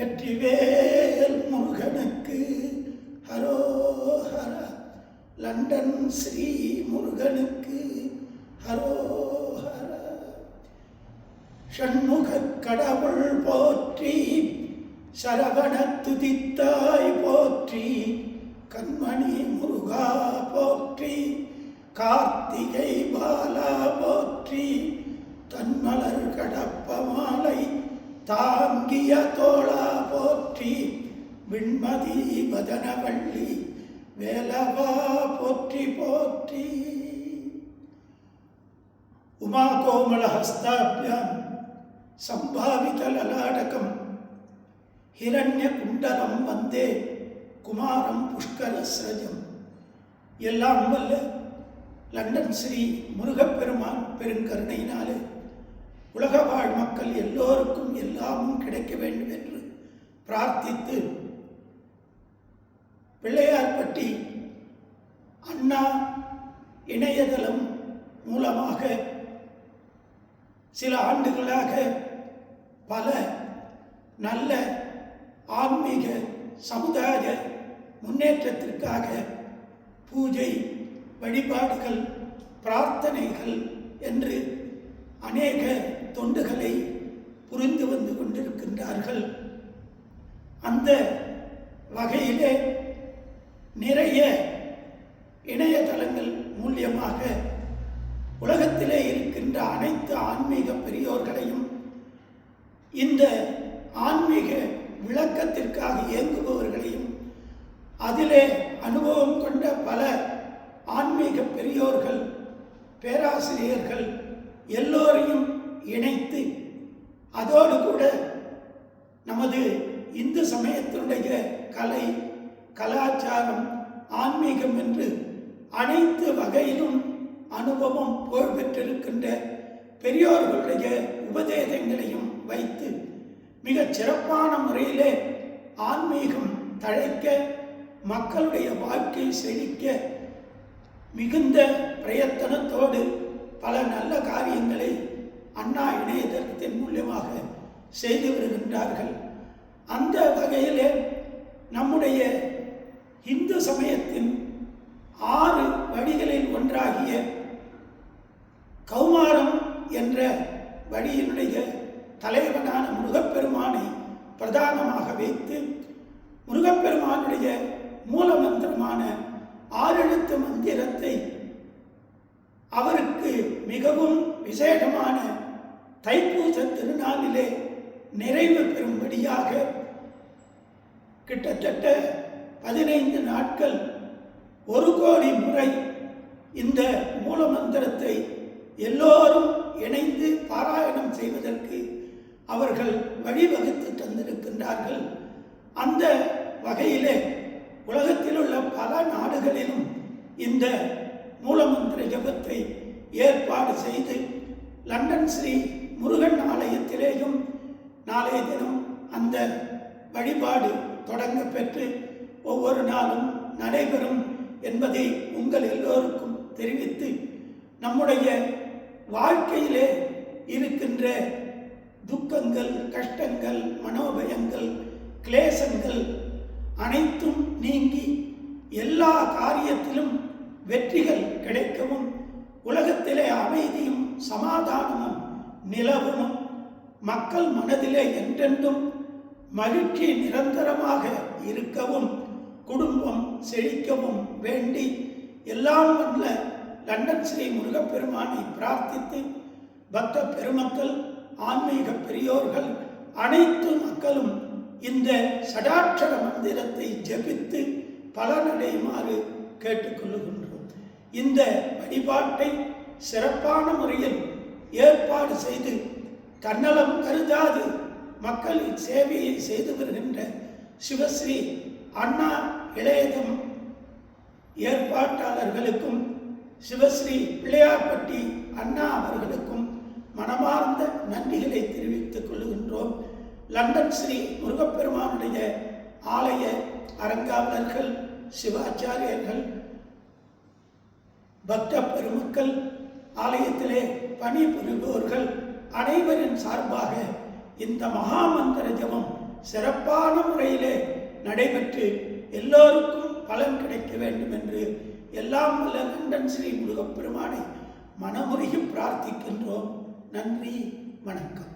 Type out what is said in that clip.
வெற்றிவேல் முருகனுக்கு ஹரோஹர. லண்டன் ஸ்ரீ முருகனுக்கு ஹரோஹர. ஷண்முக கடவுள் போற்றி சரவண துதித்தாய் போற்றி கண்மணி முருகா போற்றி கார்த்திகை பாலா போற்றி தன்மலர் கடப்ப தாங்கிய தோளா போற்றி விண்மதி வதனவள்ளி வேலவா போற்றி போற்றி. உமா கோமல ஹஸ்தாபியாம் சம்பாவித லலாடகம் ஹிரண்ய குண்டலம் வந்தே குமாரம் புஷ்கரஸ்ரஜம் எல்லாம் வல்ல லண்டன் ஸ்ரீ முருகப்பெருமான் பெருங்கருணையினாலே உலக வாழ் மக்கள் எல்லோருக்கும் எல்லாமும் கிடைக்க வேண்டும் என்று பிரார்த்தித்து பிள்ளையார்பட்டி அண்ணா இணையதளம் மூலமாக சில ஆண்டுகளாக பல நல்ல ஆன்மீக சமுதாய முன்னேற்றத்திற்காக பூஜை வழிபாடுகள் பிரார்த்தனைகள் என்று அநேக தொண்டுகளை புரிந்து வந்து கொண்டிருக்கின்றார்கள். அந்த வகையிலே நிறைய இணையதளங்கள் மூலியமாக உலகத்திலே இருக்கின்ற அனைத்து ஆன்மீக பெரியோர்களையும் இந்த ஆன்மீக விளக்கத்திற்காக இயங்குபவர்களையும் அதிலே அனுபவம் கொண்ட பல ஆன்மீக பெரியோர்கள் பேராசிரியர்கள் எல்லோரையும் இணைத்து அதோடு கூட நமது இந்து சமயத்தினுடைய கலை கலாச்சாரம் ஆன்மீகம் என்று அனைத்து வகையிலும் அனுபவம் புகழ் பெற்றிருக்கின்ற பெரியோர்களுடைய உபதேசங்களையும் வைத்து மிகச் சிறப்பான முறையிலே ஆன்மீகம் தழைக்க மக்களுடைய வாழ்க்கை செழிக்க மிகுந்த பிரயத்தனத்தோடு பல நல்ல காரியங்களை அண்ணா இணையதளத்தின் மூலியமாக செய்து வருகின்றார்கள். அந்த வகையிலே நம்முடைய இந்து சமயத்தின் ஆறு வழிகளில் ஒன்றாகிய கௌமாரம் என்ற வழியினுடைய தலைவனான முருகப்பெருமானை பிரதானமாக வைத்து முருகப்பெருமானுடைய மூலமந்திரமான ஆறெழுத்து மந்திரத்தை அவருக்கு மிகவும் விசேஷமான தைப்பூச திருநாளிலே நிறைவு பெறும்படியாக கிட்டத்தட்ட பதினைந்து நாட்கள் ஒரு கோடி முறை இந்த மூலமந்திரத்தை எல்லோரும் இணைந்து பாராயணம் செய்வதற்கு அவர்கள் வழிவகுத்து தந்திருக்கின்றார்கள். அந்த வகையிலே உலகத்தில் உள்ள பல நாடுகளிலும் இந்த மூலமந்திர ஜபத்தை ஏற்பாடு செய்து லண்டன் ஸ்ரீ முருகன் ஆலயத்திலேயும் நாளைய தினம் அந்த வழிபாடு தொடங்க பெற்று ஒவ்வொரு நாளும் நடைபெறும் என்பதை உங்கள் எல்லோருக்கும் தெரிவித்து நம்முடைய வாழ்க்கையிலே இருக்கின்ற துக்கங்கள் கஷ்டங்கள் மனோபயங்கள் கிளேசங்கள் அனைத்தும் நீங்கி எல்லா காரியத்திலும் வெற்றிகள் கிடைக்கவும் உலகத்திலே அமைதியும் சமாதானமும் நிலவும். மக்கள் மனதிலே என்றென்றும் மகிழ்ச்சி நிரந்தரமாக இருக்கவும் குடும்பம் செழிக்கவும் வேண்டி எல்லாம் வல்ல லண்டன் ஸ்ரீ முருகப்பெருமானை பிரார்த்தித்து பக்த பெருமக்கள் ஆன்மீக பெரியோர்கள் அனைத்து மக்களும் இந்த சடாட்சர மந்திரத்தை ஜெபித்து பலனடையுமாறு கேட்டுக்கொள்ளுகின்றோம். இந்த வழிபாட்டை சிறப்பான முறையில் ஏற்பாடு செய்து தன்னலம் கருதாது மக்களின் சேவையை செய்து வருகின்ற சிவஸ்ரீ அண்ணா இளையதம் ஏற்பாட்டாளர்களுக்கும் சிவஸ்ரீ பிள்ளையார்பட்டி அண்ணா அவர்களுக்கும் மனமார்ந்த நன்றிகளை தெரிவித்துக் கொள்கின்றோம் லண்டன் ஸ்ரீ முருகப்பெருமானுடைய ஆலய அரங்காவலர்கள் சிவாச்சாரியர்கள் பக்த பெருமக்கள் ஆலயத்திலே பணிபுரிபவர்கள் அனைவரின் சார்பாக இந்த மகாமந்திர ஜபம் சிறப்பான முறையிலே நடைபெற்று எல்லோருக்கும் பலன் கிடைக்க வேண்டும் என்று எல்லாம் வல்ல லண்டன் ஸ்ரீ முருகப்பெருமானை மனமுருகி பிரார்த்திக்கின்றோம். நன்றி வணக்கம்.